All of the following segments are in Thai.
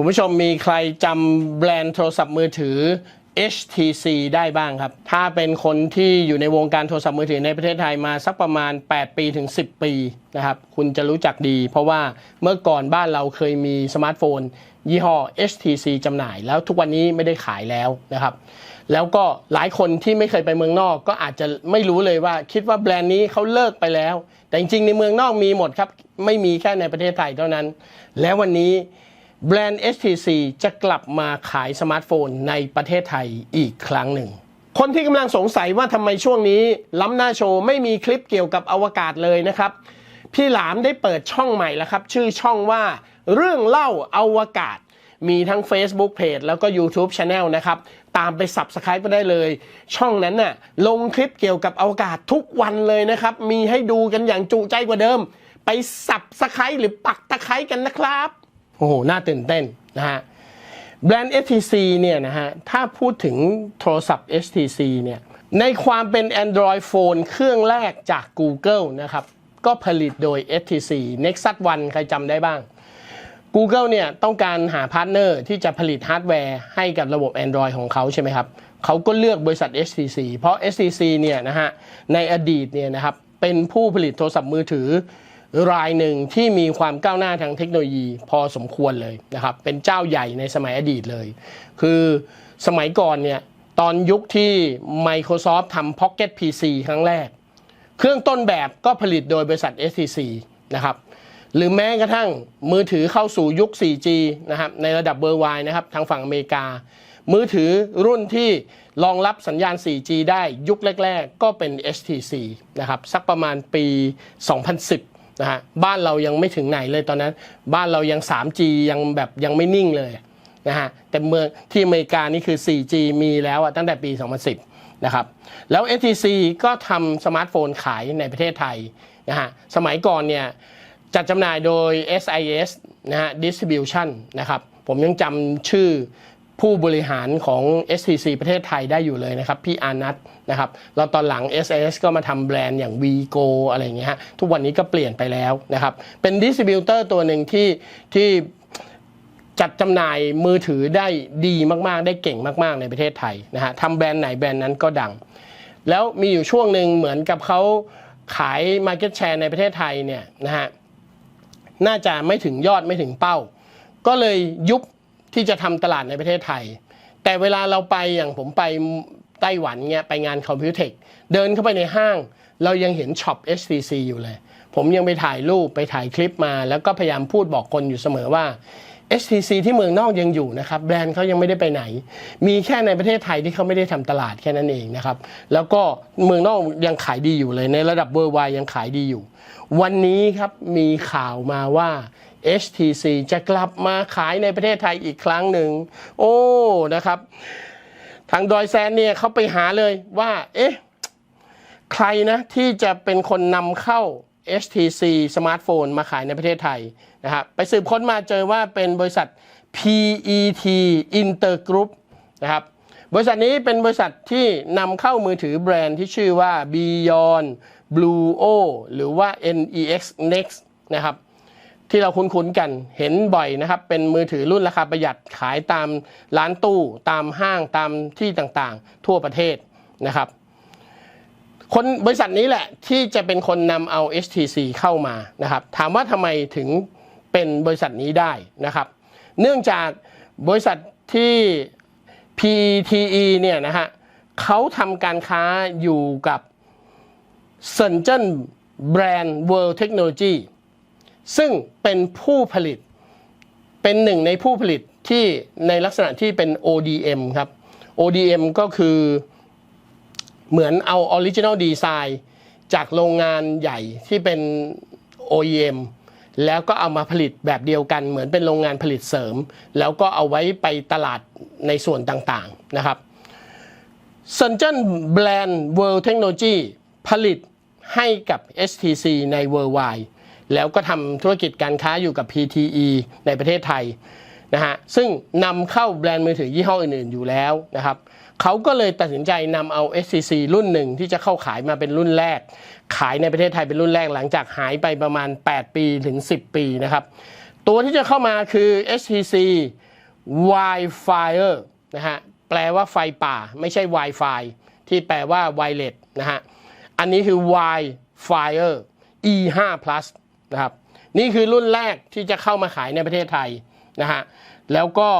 คุณผู้ชมมีใครจำแบรนด์โทรศัพท์มือถือ HTC ได้บ้างครับ ถ้าเป็นคนที่อยู่ในวงการโทรศัพท์มือถือในประเทศไทยมาสักประมาณ 8 ปีถึง 10 ปีนะครับ คุณจะรู้จักดี เพราะว่าเมื่อก่อนบ้านเราเคยมีสมาร์ทโฟน ยี่ห้อ HTC จำหน่าย แล้วทุกวันนี้ไม่ได้ขายแล้วนะครับ แล้วก็หลายคนที่ไม่เคยไปเมืองนอกก็อาจจะไม่รู้เลยว่าคิดว่าแบรนด์นี้เขาเลิกไปแล้ว แต่จริงๆในเมืองนอกมีหมดครับ ไม่มีแค่ในประเทศไทยเท่านั้น และวันนี้ แบรนด์ HTC จะกลับมาขายสมาร์ทโฟนในประเทศไทยอีกครั้งหนึ่ง คนที่กำลังสงสัยว่าทำไมช่วงนี้ ล้ำหน้าโชว์ไม่มีคลิปเกี่ยวกับอวกาศเลยนะครับ พี่หลามได้เปิดช่องใหม่แล้วครับ ชื่อช่องว่าเรื่องเล่าอวกาศ มีทั้ง Facebook Page แล้วก็ YouTube Channel นะครับ ตามไป Subscribe ไปได้เลย ช่องนั้นน่ะลงคลิปเกี่ยวกับอวกาศทุกวันเลยนะครับ มีให้ดูกันอย่างจุใจกว่าเดิม ไป Subscribe หรือปักตะไคร้กันนะครับ โอ้โห น่าตื่นเต้นนะฮะ แบรนด์ HTC เนี่ยนะฮะ ถ้าพูดถึงโทรศัพท์ HTC เนี่ย ในความเป็น Android Phone เครื่องแรกจาก Google นะครับ ก็ผลิตโดย HTC Nexus One ใครจำได้บ้าง Google เนี่ยต้องการหาพาร์ทเนอร์ที่จะผลิตฮาร์ดแวร์ให้กับระบบ Android ของเขาใช่ไหมครับ เขาก็เลือกบริษัท HTC เพราะ HTC เนี่ยนะฮะ ในอดีตเนี่ยนะครับ เป็นผู้ผลิตโทรศัพท์มือถือ รายหนึ่งที่มีความก้าวหน้าทางเทคโนโลยีพอสมควรเลยนะครับ เป็นเจ้าใหญ่ในสมัยอดีตเลย คือสมัยก่อนเนี่ยตอนยุคที่ Microsoft ทำ Pocket PC ครั้งแรก เครื่องต้นแบบก็ผลิตโดยบริษัท HTC นะครับ หรือแม้กระทั่งมือถือเข้าสู่ยุค 4G นะครับในระดับเบอร์ไวนะครับทางฝั่งอเมริกา มือถือรุ่นที่รองรับสัญญาณ 4G ได้ยุคแรก ๆ ก็เป็น HTC นะครับ สักประมาณปี 2010 นะฮะบ้านเรายังไม่ถึงไหนเลยตอนนั้น บ้านเรายัง 3G ยังแบบยังไม่นิ่งเลยนะฮะแต่เมืองที่อเมริกานี่คือ 4G มีแล้วอะตั้งแต่ปี 2010 นะครับ แล้ว HTC ก็ทำสมาร์ทโฟนขายในประเทศไทยนะฮะสมัยก่อนเนี่ยจัดจำหน่ายโดย SIS นะฮะ Distribution นะครับ ผมยังจำชื่อ ผู้บริหารของ STC ประเทศไทยได้อยู่เลยนะครับ พี่อานัทนะครับแล้วตอนหลัง SIS ก็มาทำแบรนด์อย่าง VGo อะไรเงี้ยฮะทุกวันนี้ก็เปลี่ยนไปแล้วนะครับ เป็นดิสติบิวเตอร์ตัวหนึ่งที่ที่จัดจำหน่ายมือถือได้ดีมากๆ ได้เก่งมากๆ ในประเทศไทยนะฮะทำแบรนด์ไหนแบรนด์นั้นก็ดัง แล้วมีอยู่ช่วงหนึ่งเหมือนกับเขาขาย Market Share ในประเทศไทยเนี่ยนะฮะน่าจะไม่ถึงยอดไม่ถึงเป้า ก็เลยยุบ ที่จะทำตลาดในประเทศไทย แต่เวลาเราไปอย่างผมไปไต้หวันเงี้ยไปงานคอมพิวเทคเดินเข้าไปในห้าง เรายังเห็นช็อป HTC อยู่เลย ผมยังไปถ่ายรูปไปถ่ายคลิปมา แล้วก็พยายามพูดบอกคนอยู่เสมอว่า HTC ที่เมืองนอกยังอยู่นะครับแบรนด์เขายังไม่ได้ไปไหน มีแค่ในประเทศไทยที่เขาไม่ได้ทำตลาดแค่นั้นเองนะครับ แล้วก็เมืองนอกยังขายดีอยู่เลย ในระดับเวอร์ไวยังขายดีอยู่ วันนี้ครับมีข่าวมาว่า HTC จะกลับมาขายในประเทศไทยอีกครั้งหนึ่ง โอ้ นะครับ ทางดอยแซนเนี่ยเขาไปหาเลยว่า เอ๊ะ ใครนะที่จะเป็นคนนำเข้า HTC สมาร์ทโฟนมาขายในประเทศไทยนะครับ ไปสืบค้นมาเจอว่าเป็นบริษัท PET Intergroup นะครับ บริษัทนี้เป็นบริษัทที่นำเข้ามือถือแบรนด์ที่ชื่อว่า Beyond Bluo หรือว่า NEX Next นะครับ ที่เราคุ้นๆกันเห็นบ่อยนะครับ เป็นมือถือรุ่นราคาประหยัดขายตามร้านตู้ตามห้างตามที่ต่างๆ ทั่วประเทศนะครับ คนบริษัทนี้แหละที่จะเป็นคนนำเอา HTC เข้ามานะครับ ถามว่าทำไมถึงเป็นบริษัทนี้ได้นะครับ เนื่องจากบริษัทที่ PTE เนี่ยนะฮะเขาทำการค้าอยู่กับเซนเจนแบรนด์ World Technology ซึ่งเป็นผู้ผลิต เป็นหนึ่งในผู้ผลิตที่ในลักษณะที่เป็น ODM ครับ ODM ก็คือเหมือนเอา Original Design จากโรงงานใหญ่ที่เป็น OEM แล้วก็เอามาผลิตแบบเดียวกัน เหมือนเป็นโรงงานผลิตเสริม แล้วก็เอาไว้ไปตลาดในส่วนต่างๆนะครับ s u n j e n Brand World Technology ผลิตให้กับ STC ใน Worldwide แล้วก็ทำธุรกิจการค้าอยู่กับ PTE ในประเทศไทยนะฮะซึ่งนำเข้าแบรนด์มือถือยี่ห้ออื่นๆอยู่แล้วนะครับเขาก็เลยตัดสินใจนำเอา SCC รุ่นหนึ่งที่จะเข้าขายมาเป็นรุ่นแรก ขายในประเทศไทยเป็นรุ่นแรกหลังจากหายไปประมาณ 8 ปีถึง 10 ปีนะครับ ตัวที่จะเข้ามาคือ HTC Wildfire นะฮะแปลว่าไฟป่าไม่ใช่ Wi-Fi ที่แปลว่า wireless นะฮะอันนี้คือ Wildfire E5 Plus นะครับ นี่คือรุ่นแรกที่จะเข้ามาขายในประเทศไทยนะฮะแล้วก็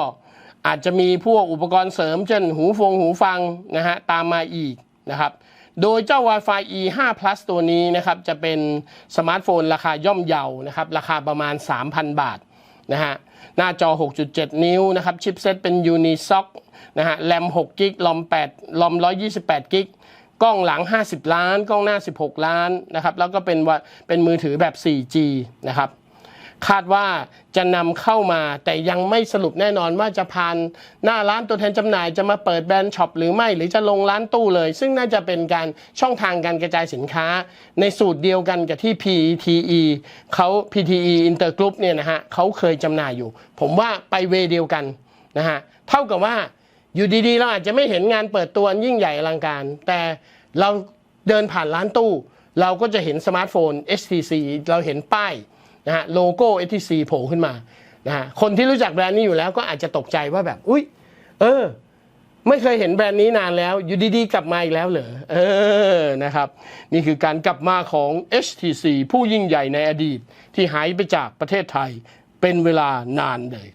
อาจจะมีพวกอุปกรณ์เสริมเช่นหูฟงหูฟังนะฮะตามมาอีกนะครับ โดยเจ้า Wi-Fi E5 Plus ตัวนี้นะครับจะเป็นสมาร์ทโฟนราคาย่อมเยานะครับราคาประมาณ 3,000 บาทนะฮะหน้าจอ 6.7 นิ้วนะครับชิปเซตเป็น Unisoc นะฮะแรม6กิกลอม8ลอม128กิก กล้องหลัง 50 ล้าน กล้องหน้า 16 ล้านนะครับ แล้วก็เป็นว่าเป็นมือถือแบบ 4G นะครับ คาดว่าจะนำเข้ามาแต่ยังไม่สรุปแน่นอนว่าจะผ่านหน้าร้านตัวแทนจำหน่ายจะมาเปิดแบรนด์ช็อปหรือไม่ หรือจะลงร้านตู้เลย ซึ่งน่าจะเป็นการช่องทางการกระจายสินค้า ในสูตรเดียวกันกับที่ PTE เขา PTE Intergroup เนี่ยนะฮะเขาเคยจำหน่ายอยู่ ผมว่าไปเวเดียวกันนะฮะเท่ากับว่า อยู่ดีๆ เราอาจจะไม่เห็นงานเปิดตัวยิ่งใหญ่อลังการ แต่เราเดินผ่านร้านตู้ เราก็จะเห็นสมาร์ทโฟน HTC เราเห็นป้ายนะฮะโลโก้ HTC โผล่ขึ้นมานะฮะคนที่รู้จักแบรนด์นี้อยู่แล้วก็อาจจะตกใจว่าแบบอุ๊ยเออ ไม่เคยเห็นแบรนด์นี้นานแล้ว อยู่ดีๆ กลับมาอีกแล้วเหรอเออนะครับ นี่คือการกลับมาของ HTC ผู้ยิ่งใหญ่ในอดีต ที่หายไปจากประเทศไทยเป็นเวลานานเลย